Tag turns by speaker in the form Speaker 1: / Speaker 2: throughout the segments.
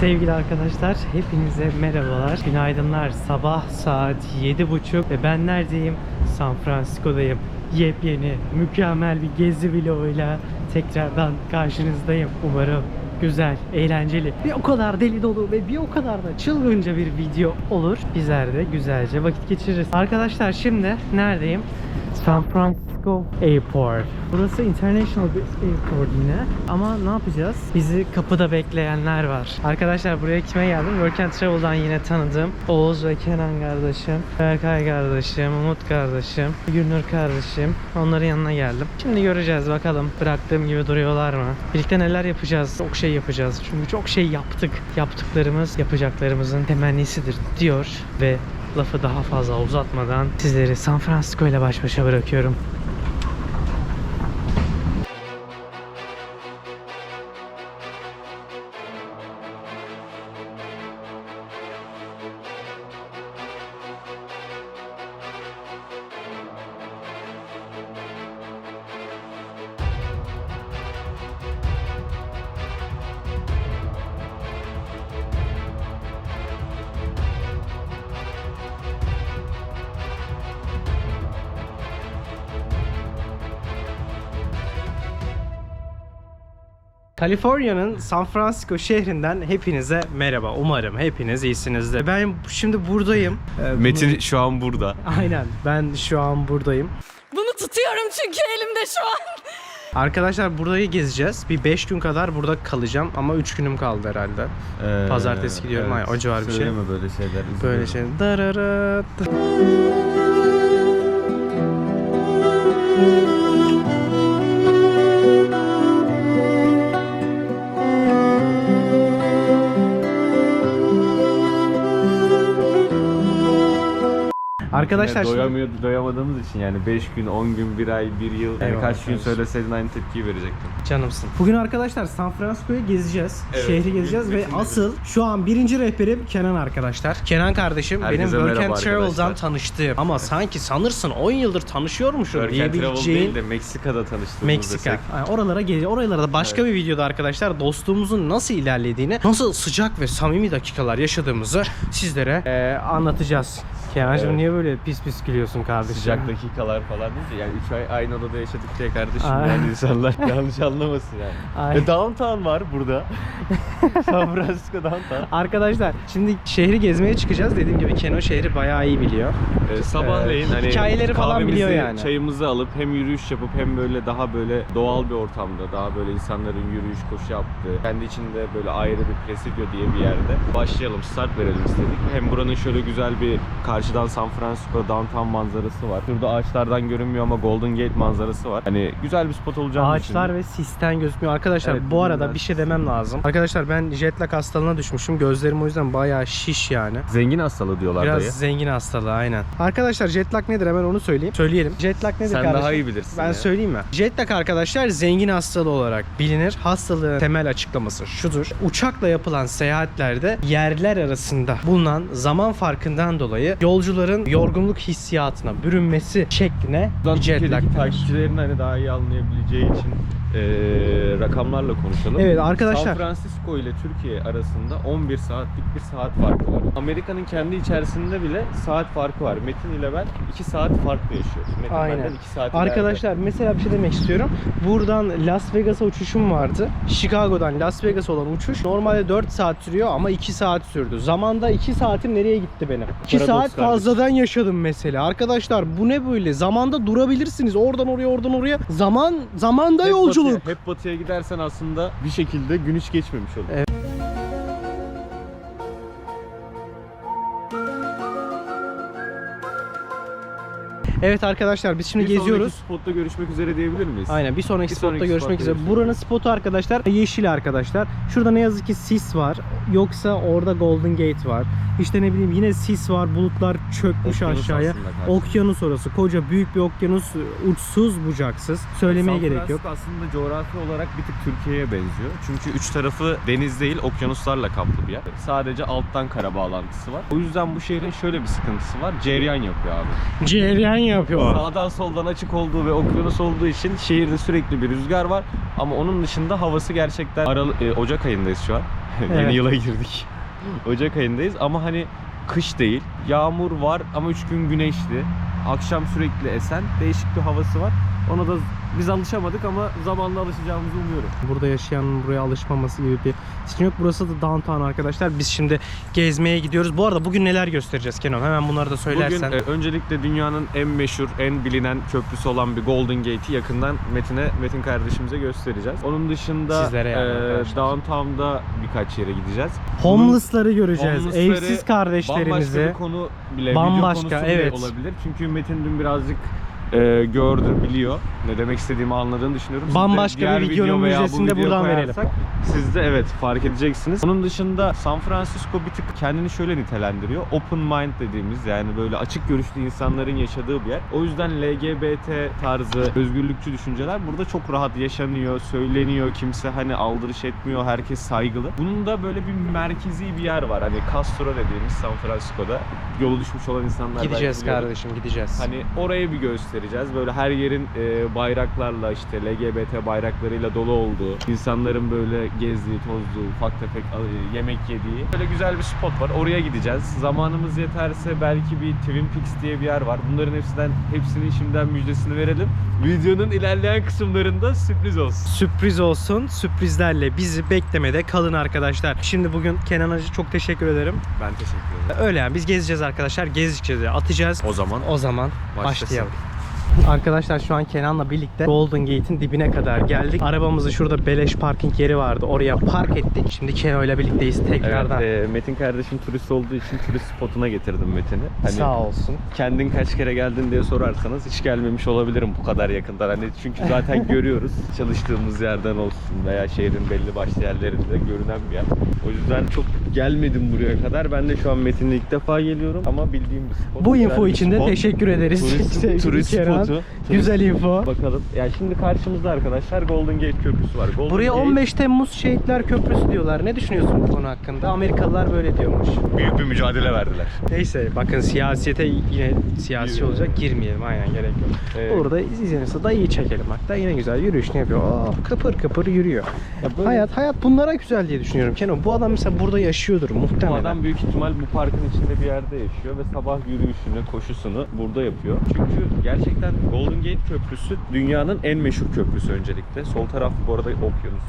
Speaker 1: Sevgili arkadaşlar, hepinize merhabalar. Günaydınlar. Sabah saat 7.30 ve ben neredeyim? San Francisco'dayım. Yepyeni, mükemmel bir gezi vloguyla tekrardan karşınızdayım. Umarım güzel, eğlenceli, bir o kadar deli dolu ve bir o kadar da çılgınca bir video olur. Bizler de güzelce vakit geçiririz. Arkadaşlar şimdi neredeyim? San Francisco Airport. Burası international bir airport yine. Ama ne yapacağız? Bizi kapıda bekleyenler var. Arkadaşlar buraya kime geldim? Work and Travel'dan yine tanıdığım Oğuz ve Kenan kardeşim, Berkay kardeşim, Umut kardeşim, Gülnur kardeşim. Onların yanına geldim. Şimdi göreceğiz bakalım bıraktığım gibi duruyorlar mı? Birlikte neler yapacağız? Çok şey yapacağız. Çünkü çok şey yaptık. Yaptıklarımız yapacaklarımızın temennisidir diyor ve lafı daha fazla uzatmadan sizleri San Francisco ile baş başa bırakıyorum. Kaliforniya'nın San Francisco şehrinden hepinize merhaba. Umarım hepiniz iyisinizdir. Ben şimdi buradayım. Ee,
Speaker 2: Metin şu an burada.
Speaker 1: Aynen. Ben şu an buradayım.
Speaker 3: Bunu tutuyorum çünkü elimde şu an.
Speaker 1: Arkadaşlar burayı gezeceğiz. Bir 5 gün kadar burada kalacağım ama 3 günüm kaldı herhalde. Pazartesi gidiyorum. Ay, o civar bir şey.
Speaker 2: Söyleme böyle şeyler.
Speaker 1: Böyle
Speaker 2: üzülüyorum.
Speaker 1: şey. Dararat. Arkadaşlar
Speaker 2: Yani
Speaker 1: şimdi-
Speaker 2: doyamıyor, doyamadığımız için yani 5 gün, 10 gün, 1 ay, 1 yıl yani kaç gün söyleseydin aynı tepkiyi verecektim.
Speaker 1: Canımsın. Bugün arkadaşlar San Francisco'yu gezeceğiz.
Speaker 2: Evet,
Speaker 1: Şehri gezeceğiz ve asıl şu an birinci rehberim Kenan arkadaşlar. Kenan kardeşim
Speaker 2: Herkese
Speaker 1: benim Work and Travel'dan tanıştığım ama sanki sanırsın 10 yıldır tanışıyormuşum
Speaker 2: Work
Speaker 1: diyebileceğin
Speaker 2: değil de Meksika'da tanıştığımız
Speaker 1: Meksika.
Speaker 2: desek.
Speaker 1: Yani oralara gel oralara da başka bir videoda arkadaşlar dostluğumuzun nasıl ilerlediğini, nasıl sıcak ve samimi dakikalar yaşadığımızı sizlere eee, anlatacağız. Kenancığım
Speaker 2: Evet.
Speaker 1: niye böyle pis pis gülüyorsun kardeşim?
Speaker 2: Sıcak dakikalar falan değil de yani 3 ay aynı odada yaşadık diye kardeşim
Speaker 1: Aynen.
Speaker 2: yani insanlar yanlış anlamasın yani.
Speaker 1: Aynen.
Speaker 2: Ve downtown var burada. San Francisco downtown.
Speaker 1: Arkadaşlar şimdi şehri gezmeye çıkacağız. Dediğim gibi Keno şehri bayağı iyi biliyor.
Speaker 2: Ee, sabahleyin
Speaker 1: Ee,
Speaker 2: hani
Speaker 1: hikayeleri falan biliyor yani.
Speaker 2: Çayımızı alıp hem yürüyüş yapıp hem böyle daha böyle doğal bir ortamda daha böyle insanların yürüyüş koşu yaptığı kendi içinde böyle ayrı bir Presidio diye bir yerde başlayalım start verelim istedik. Hem buranın şöyle güzel bir karşıdan San Francisco downtown manzarası var. Şurada ağaçlardan görünmüyor ama Golden Gate manzarası var. Hani güzel bir spot olacağını
Speaker 1: Ağaçlar
Speaker 2: düşündüm.
Speaker 1: ve sisten gözükmüyor. Arkadaşlar
Speaker 2: Evet,
Speaker 1: bu arada bir şey demem lazım. Arkadaşlar ben jet lag hastalığına düşmüşüm. Gözlerim o yüzden bayağı şiş yani.
Speaker 2: Zengin hastalığı diyorlar
Speaker 1: Biraz
Speaker 2: dayı.
Speaker 1: zengin hastalığı aynen. Arkadaşlar jet lag nedir hemen onu söyleyeyim. Söyleyelim. Jet lag nedir
Speaker 2: Sen
Speaker 1: kardeşim?
Speaker 2: daha iyi bilirsin
Speaker 1: Ben
Speaker 2: ya.
Speaker 1: söyleyeyim mi? Jet lag arkadaşlar zengin hastalığı olarak bilinir. Hastalığın temel açıklaması şudur. Uçakla yapılan seyahatlerde yerler arasında bulunan zaman farkından dolayı yolcuların yorgunluk hissiyatına bürünmesi şekline
Speaker 2: Buradan
Speaker 1: jet lag
Speaker 2: takipçilerin hani daha iyi anlayabileceği için eee, rakamlarla konuşalım.
Speaker 1: Evet arkadaşlar.
Speaker 2: San Francisco ile Türkiye arasında 11 saatlik bir saat farkı var. Amerika'nın kendi içerisinde bile saat farkı var. Metin ile ben 2 saat farklı yaşıyoruz. Metin
Speaker 1: Aynen.
Speaker 2: benden 2 saat
Speaker 1: Arkadaşlar mesela bir şey demek istiyorum. Buradan Las Vegas'a uçuşum vardı. Chicago'dan Las Vegas olan uçuş normalde 4 saat sürüyor ama 2 saat sürdü. Zamanda 2 saatim nereye gitti benim? 2
Speaker 2: Paradoks
Speaker 1: saat
Speaker 2: kardeşim.
Speaker 1: fazladan yaşadım mesela. Arkadaşlar bu ne böyle? Zamanda durabilirsiniz. Oradan oraya oradan oraya. Zaman zamanda
Speaker 2: Hep
Speaker 1: yolculuk.
Speaker 2: batıya- hep batıya gidersen aslında bir şekilde gün hiç geçmemiş olur.
Speaker 1: Evet. Evet arkadaşlar biz şimdi
Speaker 2: Bir sonraki
Speaker 1: geziyoruz.
Speaker 2: spotta görüşmek üzere diyebilir miyiz?
Speaker 1: Aynen bir sonraki
Speaker 2: Bir
Speaker 1: spotta
Speaker 2: sonraki
Speaker 1: görüşmek
Speaker 2: spotta
Speaker 1: üzere.
Speaker 2: görüşmek
Speaker 1: Buranın spotu arkadaşlar yeşil arkadaşlar. Şurada ne yazık ki sis var. Yoksa orada Golden Gate var. İşte ne bileyim yine sis var. Bulutlar çökmüş
Speaker 2: Okyanus
Speaker 1: aşağıya. Okyanus orası. Koca büyük bir okyanus. Uçsuz bucaksız. Söylemeye
Speaker 2: San
Speaker 1: gerek yok.
Speaker 2: Aslında coğrafi olarak bir tık Türkiye'ye benziyor. Çünkü üç tarafı deniz değil, okyanuslarla kaplı bir yer. Sadece alttan kara bağlantısı var. O yüzden bu şehrin şöyle bir sıkıntısı var. Cereyan yapıyor abi.
Speaker 1: Cereyan yapıyor?
Speaker 2: Sağdan soldan açık olduğu ve okyanus olduğu için şehirde sürekli bir rüzgar var. Ama onun dışında havası gerçekten Aralı- e, Ocak ayındayız şu an.
Speaker 1: Evet.
Speaker 2: Yeni yıla girdik. Ocak ayındayız ama hani kış değil. Yağmur var ama 3 gün güneşli. Akşam sürekli esen değişik bir havası var. Ona da biz alışamadık ama zamanla alışacağımızı umuyorum.
Speaker 1: Burada yaşayanın buraya alışmaması gibi bir için yok. Burası da downtown arkadaşlar. Biz şimdi gezmeye gidiyoruz. Bu arada bugün neler göstereceğiz Kenan? Hemen bunları da söylersen.
Speaker 2: Bugün e, öncelikle dünyanın en meşhur, en bilinen köprüsü olan bir Golden Gate'i yakından Metin'e, Metin kardeşimize göstereceğiz. Onun dışında
Speaker 1: Sizlere yani
Speaker 2: e,
Speaker 1: arkadaşlar.
Speaker 2: downtown'da birkaç yere gideceğiz.
Speaker 1: Homeless'ları göreceğiz.
Speaker 2: Homeless'ları
Speaker 1: Evsiz
Speaker 2: Bambaşka
Speaker 1: kardeşlerimizi.
Speaker 2: bir konu bile,
Speaker 1: Bambaşka,
Speaker 2: video konusu bile
Speaker 1: evet.
Speaker 2: olabilir. Çünkü Metin dün birazcık e, gördü, biliyor. Ne demek istediğimi anladığını düşünüyorum. Siz de
Speaker 1: Bambaşka bir videonun
Speaker 2: video veya bu
Speaker 1: müjdesini de buradan verelim.
Speaker 2: koyarsak Siz de evet fark edeceksiniz. Onun dışında San Francisco bir tık kendini şöyle nitelendiriyor. Open mind dediğimiz yani böyle açık görüşlü insanların yaşadığı bir yer. O yüzden LGBT tarzı özgürlükçü düşünceler burada çok rahat yaşanıyor, söyleniyor. Kimse hani aldırış etmiyor, herkes saygılı. Bunun da böyle bir merkezi bir yer var. Hani Castro dediğimiz San Francisco'da yolu düşmüş olan insanlar belki
Speaker 1: Gideceğiz
Speaker 2: biliyordur.
Speaker 1: kardeşim gideceğiz.
Speaker 2: Hani orayı bir göstereceğiz. Böyle her yerin e, bayraklarla işte LGBT bayraklarıyla dolu olduğu, insanların böyle gezdiği, tozduğu, ufak tefek e, yemek yediği böyle güzel bir spot var. Oraya gideceğiz. Zamanımız yeterse belki bir Twin Peaks diye bir yer var. Bunların hepsinden hepsinin şimdiden müjdesini verelim. Videonun ilerleyen kısımlarında sürpriz olsun.
Speaker 1: Sürpriz olsun. Sürprizlerle bizi beklemede kalın arkadaşlar. Şimdi bugün Kenan Hacı çok teşekkür ederim.
Speaker 2: Ben teşekkür ederim.
Speaker 1: Öyle yani biz gezeceğiz arkadaşlar. De atacağız.
Speaker 2: O zaman
Speaker 1: O zaman
Speaker 2: Başlasın.
Speaker 1: başlayalım. Arkadaşlar şu an Kenan'la birlikte Golden Gate'in dibine kadar geldik. Arabamızı şurada beleş parking yeri vardı. Oraya park ettik. Şimdi Kenan ile birlikteyiz tekrardan.
Speaker 2: Evet, e, Metin kardeşim turist olduğu için turist spotuna getirdim Metin'i. Hani
Speaker 1: Sağ olsun.
Speaker 2: kendin kaç kere geldin diye sorarsanız hiç gelmemiş olabilirim bu kadar yakından. Hani çünkü zaten görüyoruz çalıştığımız yerden olsun veya şehrin belli başlı yerlerinde görünen bir yer. O yüzden çok gelmedim buraya kadar. Ben de şu an Metin'le ilk defa geliyorum ama bildiğim bir spot.
Speaker 1: Bu info için de teşekkür ederiz.
Speaker 2: Turist, turist
Speaker 1: Kenan.
Speaker 2: spotu.
Speaker 1: Güzel info.
Speaker 2: Bakalım. Yani şimdi karşımızda arkadaşlar Golden Gate Köprüsü var. Golden
Speaker 1: Buraya
Speaker 2: Gate
Speaker 1: 15 Temmuz Şehitler Köprüsü diyorlar. Ne düşünüyorsun bu konu hakkında? Amerikalılar böyle diyormuş.
Speaker 2: büyük bir mücadele verdiler.
Speaker 1: Neyse bakın siyasete yine siyasi
Speaker 2: Yürü.
Speaker 1: olacak girmeyelim aynen gerek yok.
Speaker 2: Evet.
Speaker 1: Burada izlenirse da iyi çekelim hatta yine güzel yürüyüşünü yapıyor. Aa, kıpır kıpır yürüyor.
Speaker 2: Ya böyle-
Speaker 1: Hayat hayat bunlara güzel diye düşünüyorum. Kenan bu adam mesela burada yaşıyordur
Speaker 2: Bu
Speaker 1: muhtemelen.
Speaker 2: adam büyük ihtimal bu parkın içinde bir yerde yaşıyor ve sabah yürüyüşünü, koşusunu burada yapıyor. Çünkü gerçekten Golden Gate Köprüsü dünyanın en meşhur köprüsü öncelikle. Sol taraf bu arada okyanus.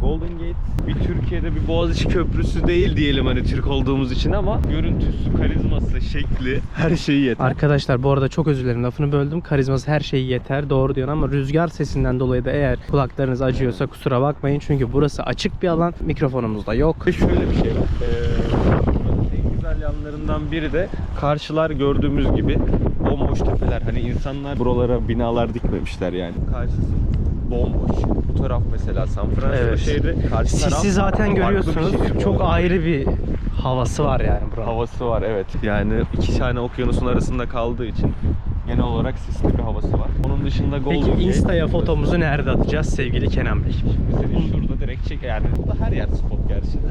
Speaker 2: Golden Gate bir Türkiye'de bir Boğaziçi Köprüsü değil diyelim hani Türk olduğumuz için ama görüntüsü, karizması, şekli her şeyi yeter.
Speaker 1: Arkadaşlar bu arada çok özür dilerim lafını böldüm. Karizması her şeyi yeter doğru diyorsun ama rüzgar sesinden dolayı da eğer kulaklarınız acıyorsa kusura bakmayın. Çünkü burası açık bir alan mikrofonumuz da yok.
Speaker 2: Ve şöyle bir şey var. Ee, en güzel yanlarından biri de karşılar gördüğümüz gibi bomboş tepeler. Hani insanlar buralara binalar dikmemişler yani. Karşısı bomboş. Bu taraf mesela San Francisco
Speaker 1: Evet.
Speaker 2: şehri. Karşı taraf
Speaker 1: Sisi zaten
Speaker 2: farklı bir
Speaker 1: görüyorsunuz.
Speaker 2: şehir bu
Speaker 1: Çok
Speaker 2: arada.
Speaker 1: ayrı bir havası var yani buranın.
Speaker 2: havası var evet. Yani iki tane okyanusun arasında kaldığı için genel olarak sisli bir havası var. Onun dışında Golden
Speaker 1: Peki
Speaker 2: Gate-
Speaker 1: Insta'ya fotomuzu nerede atacağız sevgili Kenan Bey?
Speaker 2: Seni şurada direkt çek yani burada her yer spot gerçi de.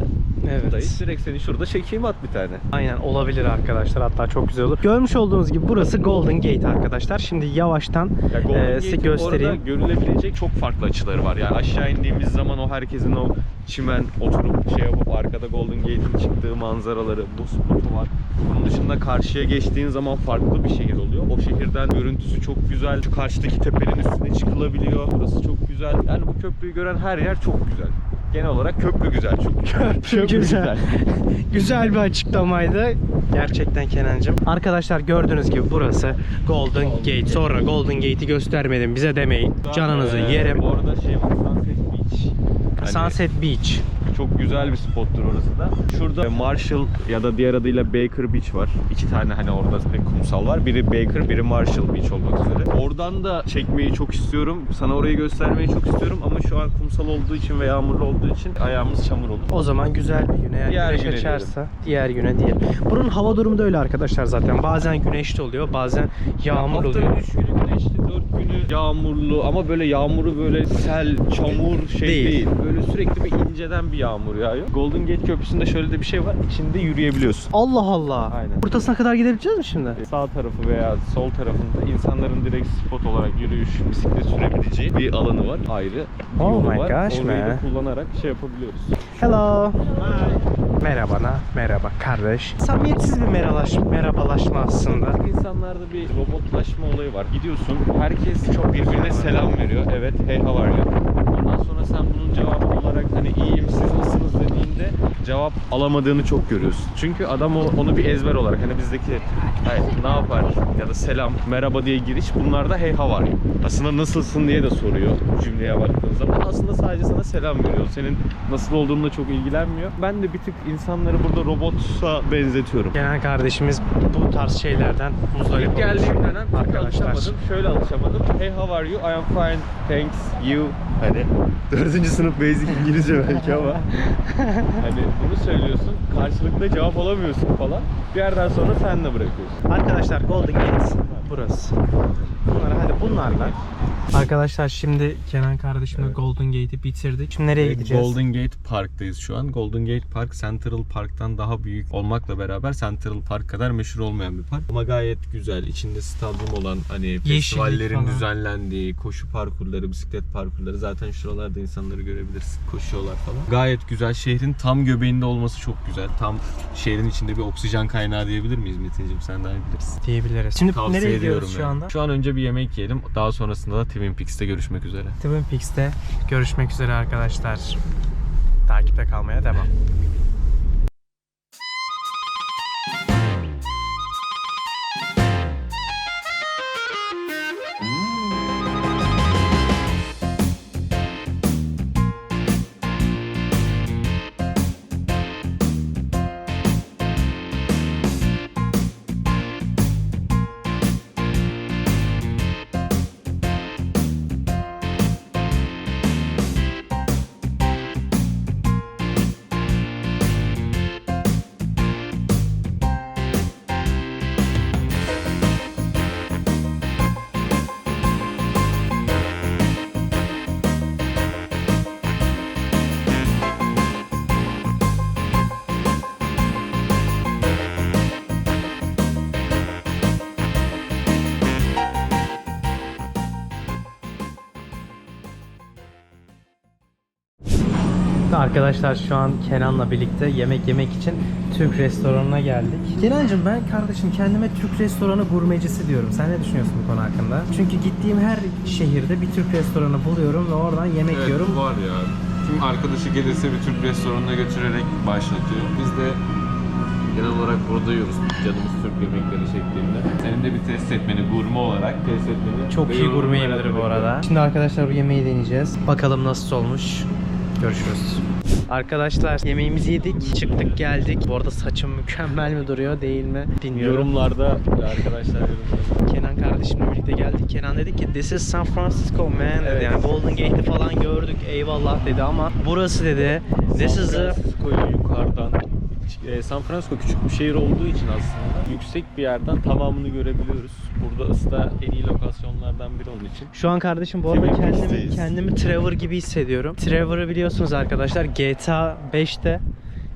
Speaker 2: Buradayız. Direkt seni şurada çekeyim at bir tane.
Speaker 1: Aynen olabilir arkadaşlar hatta çok güzel olur. Görmüş olduğunuz gibi burası Golden Gate arkadaşlar. Şimdi yavaştan
Speaker 2: Ya Golden
Speaker 1: e, size
Speaker 2: Gate'in
Speaker 1: göstereyim.
Speaker 2: Orada görülebilecek çok farklı açıları var. Yani aşağı indiğimiz zaman o herkesin o çimen oturup şey yapıp arkada Golden Gate'in çıktığı manzaraları, bu spotu var. Bunun dışında karşıya geçtiğin zaman farklı bir şehir oluyor. O şehirden görüntüsü çok güzel. Şu karşıdaki tepenin üstüne çıkılabiliyor. Burası çok güzel. Yani bu köprüyü gören her yer çok güzel. Genel olarak köprü güzel çünkü. Köprü,
Speaker 1: güzel. Güzel bir açıklamaydı. Gerçekten Kenancığım. Arkadaşlar gördüğünüz gibi burası Golden Gate. Sonra Golden Gate'i göstermedim bize demeyin. Canınızı
Speaker 2: Ee,
Speaker 1: yerim.
Speaker 2: Bu arada şey var Sunset Beach. Hani
Speaker 1: Sunset Beach.
Speaker 2: Çok güzel bir spottur orası da. Şurada Marshall ya da diğer adıyla Baker Beach var. İki tane hani orada kumsal var. Biri Baker, biri Marshall Beach olmak üzere. Oradan da çekmeyi çok istiyorum. Sana orayı göstermeyi çok istiyorum ama şu an kumsal olduğu için ve yağmurlu olduğu için ayağımız çamur olur.
Speaker 1: O zaman güzel bir güne eğer
Speaker 2: Diğer
Speaker 1: güneş
Speaker 2: güne
Speaker 1: açarsa diğer güne diyelim. Buranın hava durumu da öyle arkadaşlar zaten. Bazen güneşli oluyor, bazen yağmur
Speaker 2: Haftanın
Speaker 1: oluyor.
Speaker 2: 3 günü güneşli, 4 günü yağmurlu ama böyle yağmuru böyle sel, çamur şey
Speaker 1: Değil.
Speaker 2: değil. Böyle sürekli bir inceden bir yağmur yağıyor. Golden Gate Köprüsü'nde şöyle de bir şey var. İçinde yürüyebiliyorsun.
Speaker 1: Allah Allah.
Speaker 2: Aynen.
Speaker 1: Ortasına kadar gidebileceğiz mi şimdi?
Speaker 2: Sağ tarafı veya sol tarafında insanların direkt spot olarak yürüyüş, bisiklet sürebileceği bir alanı var. Ayrı bir
Speaker 1: Oh
Speaker 2: yolu
Speaker 1: my
Speaker 2: var.
Speaker 1: gosh,
Speaker 2: Orayı da
Speaker 1: man.
Speaker 2: kullanarak şey yapabiliyoruz.
Speaker 1: Hello. Merhaba, na- merhaba kardeş. Samimiyetsiz bir merhalaş, merhabalaşma aslında.
Speaker 2: İnsanlarda bir robotlaşma olayı var. Gidiyorsun, herkes çok birbirine selam veriyor. Evet, hey how are you? Ondan sonra sen bunun cevabı olarak hani iyiyim siz nasılsınız dediğinde cevap alamadığını çok görüyorsun. Çünkü adam o- onu bir ezber olarak hani bizdeki "Hey, ne yapar ya da selam, merhaba diye giriş bunlarda hey how are you? Aslında nasılsın diye de soruyor cümleye baktığın zaman. Aslında sadece sana selam veriyor. Senin nasıl olduğunla çok ilgilenmiyor. Ben de bir tık insanları burada robota benzetiyorum.
Speaker 1: Genel kardeşimiz bu tarz şeylerden muzdarip
Speaker 2: İlk geldiğim
Speaker 1: olmuş.
Speaker 2: dönem çok
Speaker 1: arkadaşlar.
Speaker 2: alışamadım. Şöyle alışamadım. Hey how are you? I am fine. Thanks. You. Hani dördüncü sınıf basic İngilizce belki ama hani bunu söylüyorsun. Karşılıklı cevap alamıyorsun falan. Bir yerden sonra sen de bırakıyorsun.
Speaker 1: Arkadaşlar Golden Gate burası. Bunlar hadi bunlarla. Arkadaşlar şimdi Kenan kardeşimle
Speaker 2: Evet.
Speaker 1: Golden Gate'i bitirdik. Şimdi nereye gideceğiz?
Speaker 2: Golden Gate Park'tayız şu an. Golden Gate Park Central Park'tan daha büyük olmakla beraber Central Park kadar meşhur olmayan bir park. Ama gayet güzel. İçinde stadyum olan hani festivallerin
Speaker 1: falan.
Speaker 2: düzenlendiği, koşu parkurları, bisiklet parkurları zaten şuralarda insanları görebilirsin. Koşuyorlar falan. Gayet güzel. Şehrin tam göbeğinde olması çok güzel. Tam şehrin içinde bir oksijen kaynağı diyebilir miyiz Metin'cim? Sen daha iyi bilirsin.
Speaker 1: diyebiliriz. Şimdi
Speaker 2: Tavsiye
Speaker 1: nereye
Speaker 2: ediyorum
Speaker 1: şu
Speaker 2: yani.
Speaker 1: anda?
Speaker 2: Şu an önce bir yemek yiyelim. Daha sonrasında da Twin Peaks'te görüşmek üzere.
Speaker 1: Twin Peaks'te görüşmek üzere arkadaşlar. Takipte kalmaya devam. Arkadaşlar şu an Kenan'la birlikte yemek yemek için Türk restoranına geldik. Kenancığım ben kardeşim kendime Türk restoranı gurmecisi diyorum. Sen ne düşünüyorsun bu konu hakkında? Çünkü gittiğim her şehirde bir Türk restoranı buluyorum ve oradan yemek yiyorum.
Speaker 2: var ya. Kim arkadaşı gelirse bir Türk restoranına götürerek başlatıyor. Biz de genel olarak burada yiyoruz. Canımız Türk yemekleri şeklinde. Senin de bir test etmeni, gurme olarak test etmeni.
Speaker 1: Çok iyi gurmeyimdir bu arada. Şimdi arkadaşlar bu yemeği deneyeceğiz. Bakalım nasıl olmuş. Görüşürüz. Arkadaşlar yemeğimizi yedik. Çıktık geldik. Bu arada saçım mükemmel mi duruyor değil mi bilmiyorum.
Speaker 2: Yorumlarda arkadaşlar yorumlarda.
Speaker 1: Kenan kardeşimle birlikte geldik. Kenan dedi ki this is San Francisco man dedi.
Speaker 2: Evet.
Speaker 1: Yani Golden Gate'i falan gördük eyvallah dedi ama burası dedi this is
Speaker 2: San
Speaker 1: a
Speaker 2: yukarıdan e, San Francisco küçük bir şehir olduğu için aslında yüksek bir yerden tamamını görebiliyoruz. Burada ısta en iyi lokasyonlardan biri onun için.
Speaker 1: Şu an kardeşim bu arada kendimi, kendimi Trevor gibi hissediyorum. Trevor'ı biliyorsunuz arkadaşlar GTA 5'te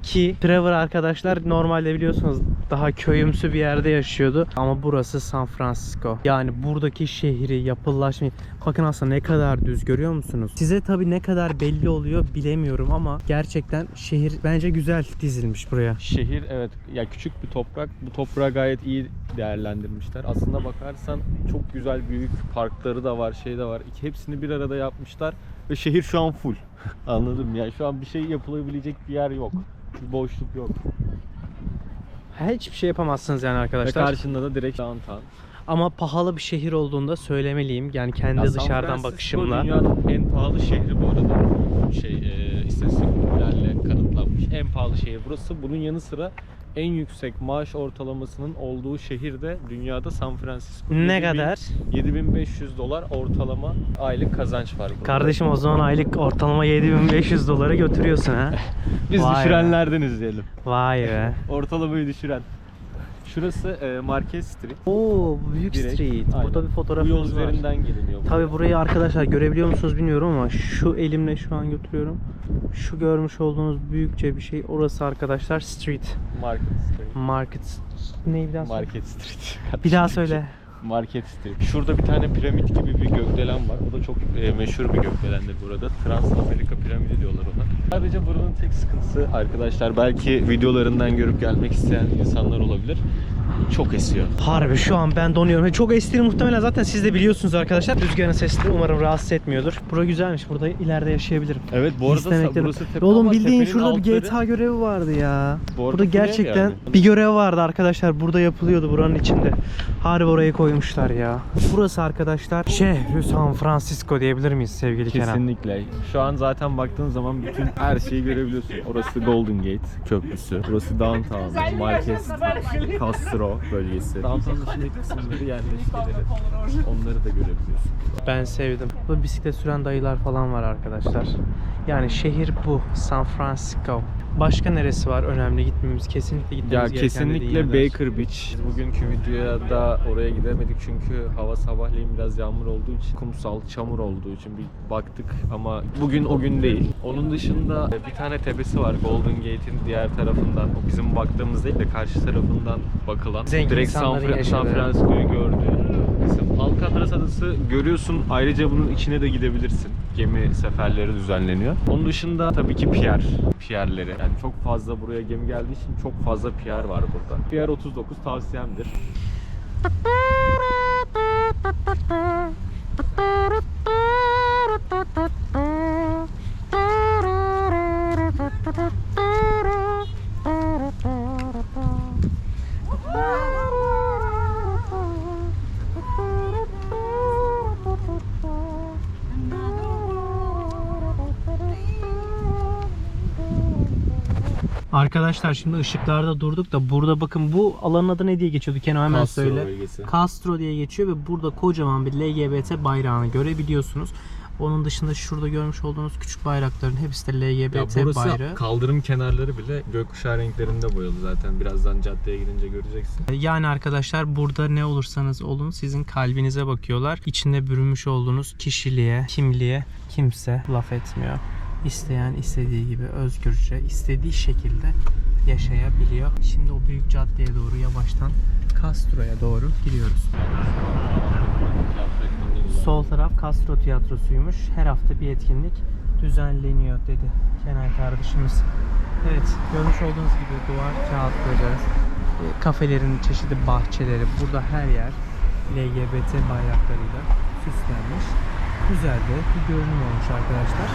Speaker 1: ki Trevor arkadaşlar normalde biliyorsunuz daha köyümsü bir yerde yaşıyordu. Ama burası San Francisco. Yani buradaki şehri yapılaşmayı bakın aslında ne kadar düz görüyor musunuz? Size tabi ne kadar belli oluyor bilemiyorum ama gerçekten şehir bence güzel dizilmiş buraya.
Speaker 2: Şehir evet ya küçük bir toprak. Bu toprağı gayet iyi değerlendirmişler. Aslında bakarsan çok güzel büyük parkları da var, şey de var. Hepsini bir arada yapmışlar ve şehir şu an full. Anladım ya. Şu an bir şey yapılabilecek bir yer yok. Bir boşluk yok.
Speaker 1: Hiçbir şey yapamazsınız yani
Speaker 2: Ve
Speaker 1: arkadaşlar.
Speaker 2: karşında da direkt downtown.
Speaker 1: Ama pahalı bir şehir olduğunda söylemeliyim. Yani kendi
Speaker 2: Ya
Speaker 1: dışarıdan bakışımla.
Speaker 2: Dünyanın en pahalı şehri bu arada. Şey e, istatistiklerle kanıtlanmış. En pahalı şehir burası. Bunun yanı sıra en yüksek maaş ortalamasının olduğu şehir de dünyada San Francisco.
Speaker 1: Ne
Speaker 2: 7000
Speaker 1: kadar?
Speaker 2: 7500 dolar ortalama aylık kazanç var burada.
Speaker 1: Kardeşim o zaman aylık ortalama 7500 dolara götürüyorsun ha.
Speaker 2: Biz
Speaker 1: Vay be.
Speaker 2: düşürenlerden izleyelim.
Speaker 1: Vay be.
Speaker 2: Ortalamayı düşüren. Şurası e, Market Street.
Speaker 1: Oo bu büyük
Speaker 2: Direkt,
Speaker 1: street.
Speaker 2: aynen.
Speaker 1: Burada bir
Speaker 2: Bu yol
Speaker 1: fotoğrafımız var.
Speaker 2: üzerinden geliniyor.
Speaker 1: Tabi burayı arkadaşlar görebiliyor musunuz bilmiyorum ama şu elimle şu an götürüyorum. Şu görmüş olduğunuz büyükçe bir şey orası arkadaşlar street.
Speaker 2: Market Street.
Speaker 1: Market. Neyi bir daha.
Speaker 2: Market Street.
Speaker 1: Bir daha söyle.
Speaker 2: Market Street. Şurada bir tane piramit gibi bir gökdelen var. O da çok e, meşhur bir gökdelendir burada. Trans Amerika piramidi diyorlar ona. Sadece buranın tek sıkıntısı arkadaşlar belki videolarından görüp gelmek isteyen insanlar olabilir. Çok esiyor.
Speaker 1: Harbi şu an ben donuyorum. Çok estiğini muhtemelen zaten siz de biliyorsunuz arkadaşlar. Rüzgarın sesi de umarım rahatsız etmiyordur. Bura güzelmiş. Burada ileride yaşayabilirim.
Speaker 2: Evet bu arada
Speaker 1: İstemekte-
Speaker 2: burası tepe
Speaker 1: Oğlum bildiğin şurada bir
Speaker 2: altları-
Speaker 1: GTA görevi vardı ya.
Speaker 2: Bu
Speaker 1: Burada gerçekten
Speaker 2: yani.
Speaker 1: bir görev vardı arkadaşlar. Burada yapılıyordu buranın içinde. Harbi oraya koymuşlar ya. Burası arkadaşlar şehri San Francisco diyebilir miyiz sevgili Kenan?
Speaker 2: Kesinlikle. Şu an zaten baktığın zaman bütün her şeyi görebiliyorsun. Orası Golden Gate Köprüsü. Burası Downtown, Marquez, Castro bölgesi. Downtown dışındaki kısımları yerleşkeleri. Onları da görebiliyorsun.
Speaker 1: Ben sevdim. Burada bisiklet süren dayılar falan var arkadaşlar. Yani şehir bu. San Francisco. Başka neresi var önemli gitmemiz? Kesinlikle gitmemiz
Speaker 2: Ya
Speaker 1: gereken
Speaker 2: kesinlikle. Baker Beach. Biz bugünkü videoya da oraya gidemedik çünkü hava sabahleyin biraz yağmur olduğu için, kumsal, çamur olduğu için bir baktık ama bugün o gün değil. Onun dışında bir tane tepesi var Golden Gate'in diğer tarafından. O bizim baktığımız değil de karşı tarafından bakılan.
Speaker 1: Zengin
Speaker 2: Direkt San, Fra- San. Francisco'yu gördüğün Alcatraz adası görüyorsun. Ayrıca bunun içine de gidebilirsin. Gemi seferleri düzenleniyor. Onun dışında tabii ki pier, pierleri. Yani çok fazla buraya gemi geldiği için çok fazla pier var burada. Pier 39 tavsiyemdir.
Speaker 1: Arkadaşlar şimdi ışıklarda durduk da burada bakın bu alanın adı ne diye geçiyordu Kenan hemen
Speaker 2: Castro
Speaker 1: söyle.
Speaker 2: bölgesi.
Speaker 1: Castro diye geçiyor ve burada kocaman bir LGBT bayrağını görebiliyorsunuz. Onun dışında şurada görmüş olduğunuz küçük bayrakların hepsi de LGBT bayrağı.
Speaker 2: kaldırım kenarları bile gökkuşağı renklerinde boyalı zaten. Birazdan caddeye girince göreceksin.
Speaker 1: Yani arkadaşlar burada ne olursanız olun sizin kalbinize bakıyorlar. İçinde bürünmüş olduğunuz kişiliğe, kimliğe kimse laf etmiyor. İsteyen istediği gibi özgürce, istediği şekilde yaşayabiliyor. Şimdi o büyük caddeye doğru yavaştan Castro'ya doğru gidiyoruz. Sol taraf Castro Tiyatrosu'ymuş. Her hafta bir etkinlik düzenleniyor dedi Kenan kardeşimiz. Evet, görmüş olduğunuz gibi duvar kağıtları, e, kafelerin çeşitli bahçeleri, burada her yer LGBT bayraklarıyla süslenmiş. Güzel de bir görünüm olmuş arkadaşlar.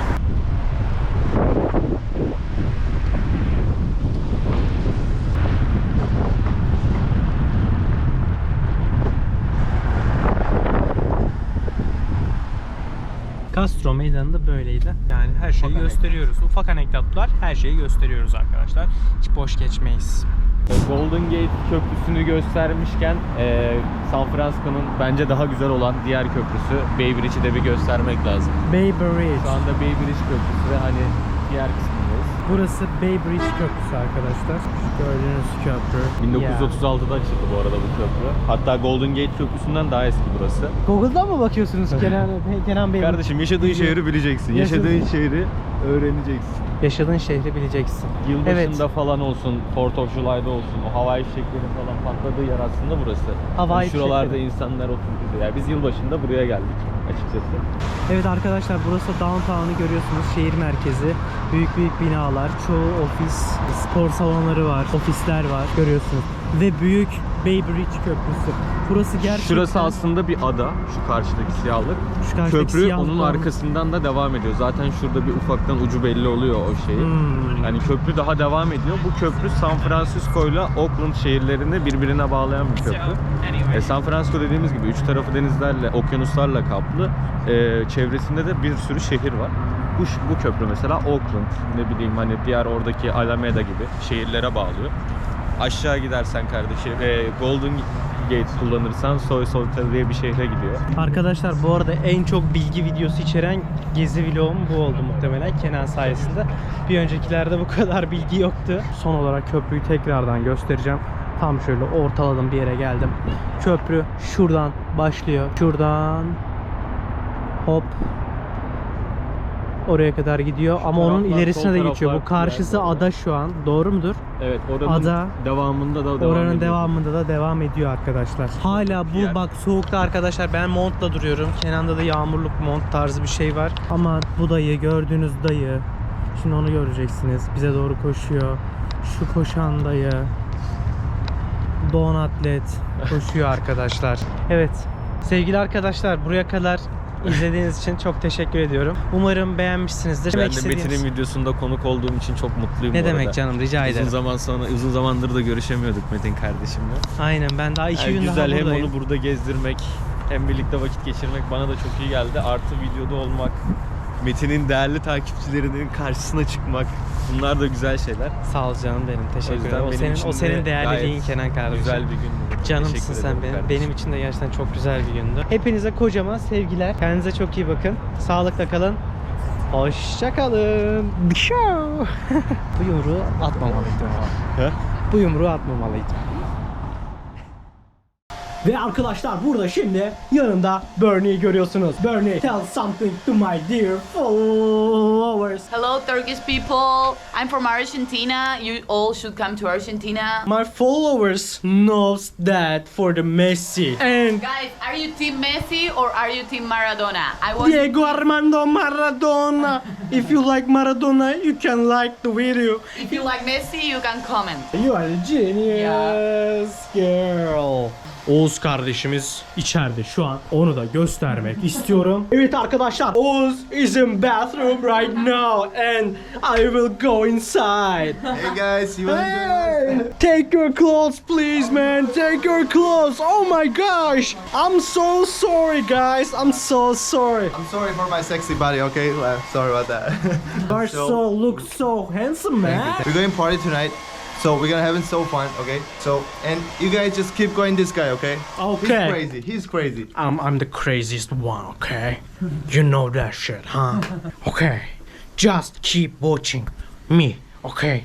Speaker 1: Castro meydanı da böyleydi. Yani her şeyi
Speaker 2: Ufak
Speaker 1: gösteriyoruz. Ufak anekdotlar, her şeyi gösteriyoruz arkadaşlar. Hiç boş geçmeyiz.
Speaker 2: Golden Gate Köprüsü'nü göstermişken e, San Francisco'nun bence daha güzel olan diğer köprüsü Bay Bridge'i de bir göstermek lazım.
Speaker 1: Bay Bridge.
Speaker 2: Şu anda Bay Bridge Köprüsü ve hani diğer kısmındayız.
Speaker 1: Burası Bay Bridge Köprüsü arkadaşlar. Gördüğünüz köprü.
Speaker 2: 1936'da açıldı bu arada bu köprü. Hatta Golden Gate Köprüsü'nden daha eski burası.
Speaker 1: Google'dan mı bakıyorsunuz Kenan, Kenan Bey?
Speaker 2: Kardeşim yaşadığın şehri bileceksin.
Speaker 1: Yaşadığın-
Speaker 2: Yaşadığın şehri öğreneceksin.
Speaker 1: Yaşadığın şehri bileceksin.
Speaker 2: Yılbaşında falan olsun, 4 of July'da olsun, o havai fişeklerin falan patladığı yer aslında burası.
Speaker 1: Havai
Speaker 2: Yani şuralarda
Speaker 1: fişekleri.
Speaker 2: insanlar oturdu. Yani biz yılbaşında buraya geldik açıkçası.
Speaker 1: Evet arkadaşlar burası downtown'u görüyorsunuz. Şehir merkezi. Büyük büyük binalar. Çoğu ofis. Spor salonları var. Ofisler var. Görüyorsunuz. Ve büyük Bay Bridge Köprüsü. Burası gerçekten...
Speaker 2: Şurası aslında bir ada, şu karşıdaki siyahlık.
Speaker 1: Şu karşıdaki
Speaker 2: Köprü
Speaker 1: siyah
Speaker 2: onun
Speaker 1: dağın-
Speaker 2: arkasından da devam ediyor. Zaten şurada bir ufaktan ucu belli oluyor o şeyi.
Speaker 1: Hmm.
Speaker 2: Yani köprü daha devam ediyor. Bu köprü San Francisco ile Oakland şehirlerini birbirine bağlayan bir köprü. E, San Francisco dediğimiz gibi üç tarafı denizlerle, okyanuslarla kaplı. E, çevresinde de bir sürü şehir var. Bu, bu köprü mesela Oakland, ne bileyim hani diğer oradaki Alameda gibi şehirlere bağlıyor. Aşağı gidersen kardeşim e, Golden Gate kullanırsan Soy Solitaire diye bir şehre gidiyor.
Speaker 1: Arkadaşlar bu arada en çok bilgi videosu içeren gezi vlogum bu oldu muhtemelen Kenan sayesinde. Bir öncekilerde bu kadar bilgi yoktu. Son olarak köprüyü tekrardan göstereceğim. Tam şöyle ortaladım bir yere geldim. Köprü şuradan başlıyor. Şuradan hop oraya kadar gidiyor ama onun
Speaker 2: taraflar,
Speaker 1: ilerisine
Speaker 2: sol
Speaker 1: de geçiyor. Bu karşısı ada şu an. Doğru mudur?
Speaker 2: Evet oranın
Speaker 1: Ada.
Speaker 2: devamında da devam
Speaker 1: Oranın
Speaker 2: ediyor.
Speaker 1: devamında da devam ediyor arkadaşlar. Hala bu
Speaker 2: Yer.
Speaker 1: bak soğukta arkadaşlar ben montla duruyorum. Kenan'da da yağmurluk mont tarzı bir şey var. Ama bu dayı gördüğünüz dayı şimdi onu göreceksiniz. Bize doğru koşuyor. Şu koşan dayı Don atlet koşuyor arkadaşlar. Evet. Sevgili arkadaşlar buraya kadar izlediğiniz için çok teşekkür ediyorum. Umarım beğenmişsinizdir.
Speaker 2: Ben
Speaker 1: Demek
Speaker 2: de
Speaker 1: istediğiniz-
Speaker 2: Metin'in videosunda konuk olduğum için çok mutluyum
Speaker 1: Ne
Speaker 2: bu arada.
Speaker 1: demek canım rica
Speaker 2: Uzun
Speaker 1: ederim.
Speaker 2: zaman sonra uzun zamandır da görüşemiyorduk Metin kardeşimle.
Speaker 1: Aynen ben daha iki
Speaker 2: Yani
Speaker 1: gün
Speaker 2: güzel
Speaker 1: daha
Speaker 2: hem
Speaker 1: buradayım.
Speaker 2: onu burada gezdirmek hem birlikte vakit geçirmek bana da çok iyi geldi. Artı videoda olmak, Metin'in değerli takipçilerinin karşısına çıkmak bunlar da güzel şeyler.
Speaker 1: Sağ ol canım benim. Teşekkür ederim. O
Speaker 2: benim
Speaker 1: senin o senin değerliliğin Kenan kardeşim.
Speaker 2: Güzel bir gündü.
Speaker 1: Canımsın
Speaker 2: Teşekkür
Speaker 1: sen benim.
Speaker 2: kardeşim.
Speaker 1: Benim için de gerçekten çok güzel bir gündü. Hepinize kocaman sevgiler. Kendinize çok iyi bakın. Sağlıkla kalın. Hoşça kalın. Bu yumruğu atmamalıydım ama. Bu yumruğu atmamalıydım. Ve arkadaşlar burada şimdi yanımda Bernie'yi görüyorsunuz. Bernie, tell something to my dear followers.
Speaker 4: Hello, Turkish people. I'm from Argentina. You all should come to Argentina.
Speaker 1: My followers knows that for the Messi and
Speaker 4: Guys, are you Team Messi or are you Team Maradona? I want
Speaker 1: Diego Armando Maradona. If you like Maradona, you can like the video.
Speaker 4: if you like Messi, you can comment.
Speaker 1: You are a genius girl. Oğuz kardeşimiz içeride şu an onu da göstermek istiyorum. Evet arkadaşlar Oğuz is in bathroom right now and I will go inside.
Speaker 5: Hey guys, you wanna?
Speaker 1: Hey, take your clothes please man, take your clothes. Oh my gosh, I'm so sorry guys, I'm so sorry.
Speaker 5: I'm sorry for my sexy body, okay? Well, sorry about that.
Speaker 1: You are so look so handsome man.
Speaker 5: We're going party tonight, so we're gonna having so fun, okay? So, and you guys just keep going this guy, okay?
Speaker 1: Okay.
Speaker 5: He's crazy. He's crazy.
Speaker 1: I'm I'm the craziest one, okay? You know that shit, huh? Okay. Just keep watching me, okay?